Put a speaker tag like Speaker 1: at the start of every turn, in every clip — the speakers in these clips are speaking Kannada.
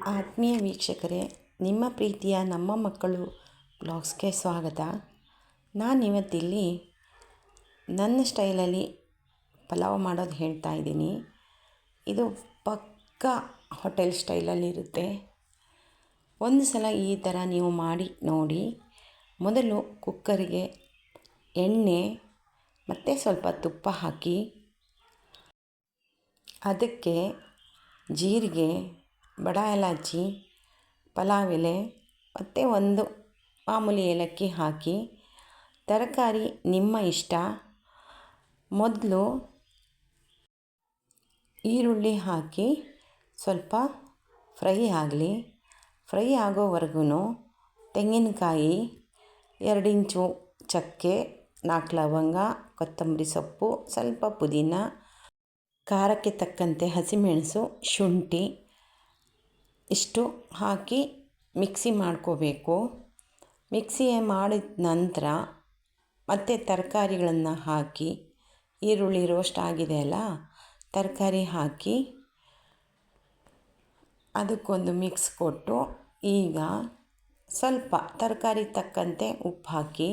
Speaker 1: ಆತ್ಮೀಯ ವೀಕ್ಷಕರೇ, ನಿಮ್ಮ ಪ್ರೀತಿಯ ನಮ್ಮ ಮಕ್ಕಳು ಬ್ಲಾಗ್ಸ್ಗೆ ಸ್ವಾಗತ. ನಾನಿವತ್ತಿಲ್ಲಿ ನನ್ನ ಸ್ಟೈಲಲ್ಲಿ ಪಲಾವ್ ಮಾಡೋದು ಹೇಳ್ತಾ ಇದ್ದೀನಿ. ಇದು ಪಕ್ಕಾ ಹೋಟೆಲ್ ಸ್ಟೈಲಲ್ಲಿರುತ್ತೆ ಒಂದು ಸಲ ಈ ಥರ ನೀವು ಮಾಡಿ ನೋಡಿ. ಮೊದಲು ಕುಕ್ಕರಿಗೆ ಎಣ್ಣೆ ಮತ್ತು ಸ್ವಲ್ಪ ತುಪ್ಪ ಹಾಕಿ, ಅದಕ್ಕೆ ಜೀರಿಗೆ ಬಡ ಎಲಾಚಿ ಪಲಾವ್ ಎಲೆ ಮತ್ತು ಒಂದು ಮಾಮೂಲಿ ಏಲಕ್ಕಿ ಹಾಕಿ, ತರಕಾರಿ ನಿಮ್ಮ ಇಷ್ಟ. ಮೊದಲು ಈರುಳ್ಳಿ ಹಾಕಿ, ಸ್ವಲ್ಪ ಫ್ರೈ ಆಗಲಿ. ಫ್ರೈ ಆಗೋವರೆಗೂ ತೆಂಗಿನಕಾಯಿ ಎರಡಿಂಚು ಚಕ್ಕೆ, ನಾಲ್ಕು ಲವಂಗ, ಕೊತ್ತಂಬರಿ ಸೊಪ್ಪು, ಸ್ವಲ್ಪ ಪುದೀನ, ಖಾರಕ್ಕೆ ತಕ್ಕಂತೆ ಹಸಿಮೆಣಸು, ಶುಂಠಿ ಇಷ್ಟು ಹಾಕಿ ಮಿಕ್ಸಿ ಮಾಡ್ಕೋಬೇಕು. ಮಿಕ್ಸಿ ಮಾಡಿದ ನಂತರ ಮತ್ತೆ ತರಕಾರಿಗಳನ್ನು ಹಾಕಿ, ಈರುಳ್ಳಿ ರೋಸ್ಟ್ ಆಗಿದೆ ಅಲ್ಲ, ತರಕಾರಿ ಹಾಕಿ ಅದಕ್ಕೊಂದು ಮಿಕ್ಸ್ ಕೊಟ್ಟು ಈಗ ಸ್ವಲ್ಪ ತರಕಾರಿ ತಕ್ಕಂತೆ ಉಪ್ಪು ಹಾಕಿ,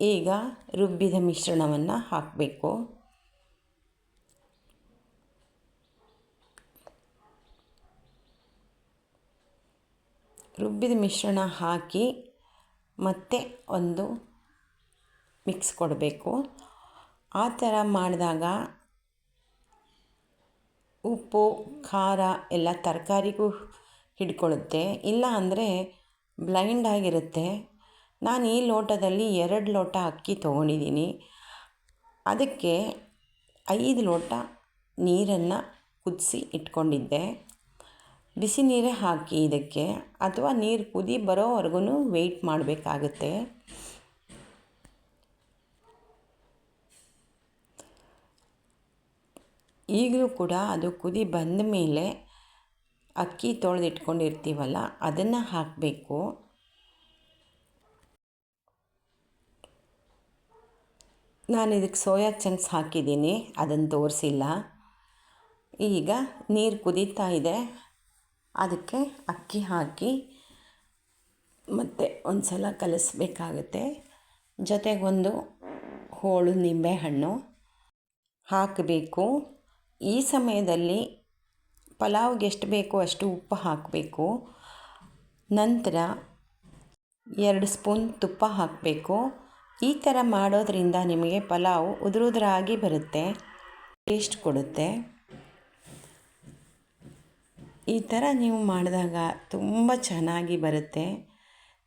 Speaker 1: ಈಗ ರುಬ್ಬಿದ ಮಿಶ್ರಣವನ್ನು ಹಾಕಬೇಕು. ರುಬ್ಬಿದ ಮಿಶ್ರಣ ಹಾಕಿ ಮತ್ತೆ ಒಂದು ಮಿಕ್ಸ್ ಕೊಡಬೇಕು. ಆ ಥರ ಮಾಡಿದಾಗ ಉಪ್ಪು, ಖಾರ ಎಲ್ಲ ತರಕಾರಿಗೂ ಹಿಡ್ಕೊಳ್ಳುತ್ತೆ. ಇಲ್ಲ ಅಂದರೆ ಬ್ಲೈಂಡ್ ಆಗಿರುತ್ತೆ. ನಾನು ಈ ಲೋಟದಲ್ಲಿ ಎರಡು ಲೋಟ ಅಕ್ಕಿ ತೊಗೊಂಡಿದ್ದೀನಿ. ಅದಕ್ಕೆ ಐದು ಲೋಟ ನೀರನ್ನು ಕುದಿಸಿ ಇಟ್ಕೊಂಡಿದ್ದೆ. ಬಿಸಿ ನೀರೇ ಹಾಕಿ ಇದಕ್ಕೆ ಅಥವಾ ನೀರು ಕುದಿ ಬರೋವರೆಗೂ ವೆಯ್ಟ್ ಮಾಡಬೇಕಾಗುತ್ತೆ. ಈಗಲೂ ಕೂಡ ಅದು ಕುದಿ ಬಂದ ಮೇಲೆ ಅಕ್ಕಿ ತೊಳೆದಿಟ್ಕೊಂಡಿರ್ತೀವಲ್ಲ, ಅದನ್ನು ಹಾಕಬೇಕು. ನಾನು ಇದಕ್ಕೆ ಸೋಯಾ ಚಂಕ್ಸ್ ಹಾಕಿದ್ದೀನಿ, ಅದನ್ನು ತೋರಿಸಿಲ್ಲ. ಈಗ ನೀರು ಕುದೀತಾ ಇದೆ. ಅದಕ್ಕೆ ಅಕ್ಕಿ ಹಾಕಿ ಮತ್ತು ಒಂದು ಸಲ ಕಲಿಸ್ಬೇಕಾಗತ್ತೆ. ಜೊತೆಗೊಂದು ಹೋಳು ನಿಂಬೆಹಣ್ಣು ಹಾಕಬೇಕು. ಈ ಸಮಯದಲ್ಲಿ ಪಲಾವ್ಗೆ ಎಷ್ಟು ಬೇಕೋ ಅಷ್ಟು ಉಪ್ಪು ಹಾಕಬೇಕು. ನಂತರ ಎರಡು ಸ್ಪೂನ್ ತುಪ್ಪ ಹಾಕಬೇಕು. ಈ ಥರ ಮಾಡೋದರಿಂದ ನಿಮಗೆ ಪಲಾವ್ ಉದುರುದ್ರಾಗಿ ಬರುತ್ತೆ, ಟೇಸ್ಟ್ ಕೊಡುತ್ತೆ. ಈ ಥರ ನೀವು ಮಾಡಿದಾಗ ತುಂಬ ಚೆನ್ನಾಗಿ ಬರುತ್ತೆ.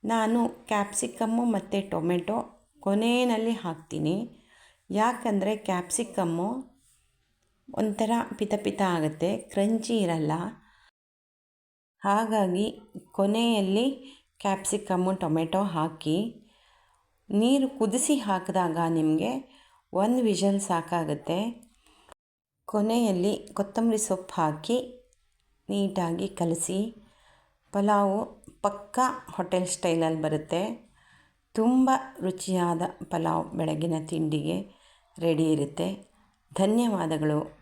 Speaker 1: ನಾನು ಕ್ಯಾಪ್ಸಿಕಮ್ಮು ಮತ್ತು ಟೊಮೆಟೊ ಕೊನೆಯಲ್ಲಿ ಹಾಕ್ತೀನಿ. ಯಾಕಂದರೆ ಕ್ಯಾಪ್ಸಿಕಮ್ಮು ಒಂಥರ ಪಿತ ಪಿತ ಆಗುತ್ತೆ, ಕ್ರಂಚಿ ಇರಲ್ಲ. ಹಾಗಾಗಿ ಕೊನೆಯಲ್ಲಿ ಕ್ಯಾಪ್ಸಿಕಮ್ಮು, ಟೊಮೆಟೊ ಹಾಕಿ, ನೀರು ಕುದಿಸಿ ಹಾಕಿದಾಗ ನಿಮಗೆ ಒಂದು ವಿಷಲ್ ಸಾಕಾಗುತ್ತೆ. ಕೊನೆಯಲ್ಲಿ ಕೊತ್ತಂಬರಿ ಸೊಪ್ಪು ಹಾಕಿ ನೀಟಾಗಿ ಕಲಸಿ. ಪಲಾವು ಪಕ್ಕಾ ಹೋಟೆಲ್ ಸ್ಟೈಲಲ್ಲಿ ಬರುತ್ತೆ. ತುಂಬ ರುಚಿಯಾದ ಪಲಾವ್ ಬೆಳಗಿನ ತಿಂಡಿಗೆ ರೆಡಿ ಇರುತ್ತೆ. ಧನ್ಯವಾದಗಳು.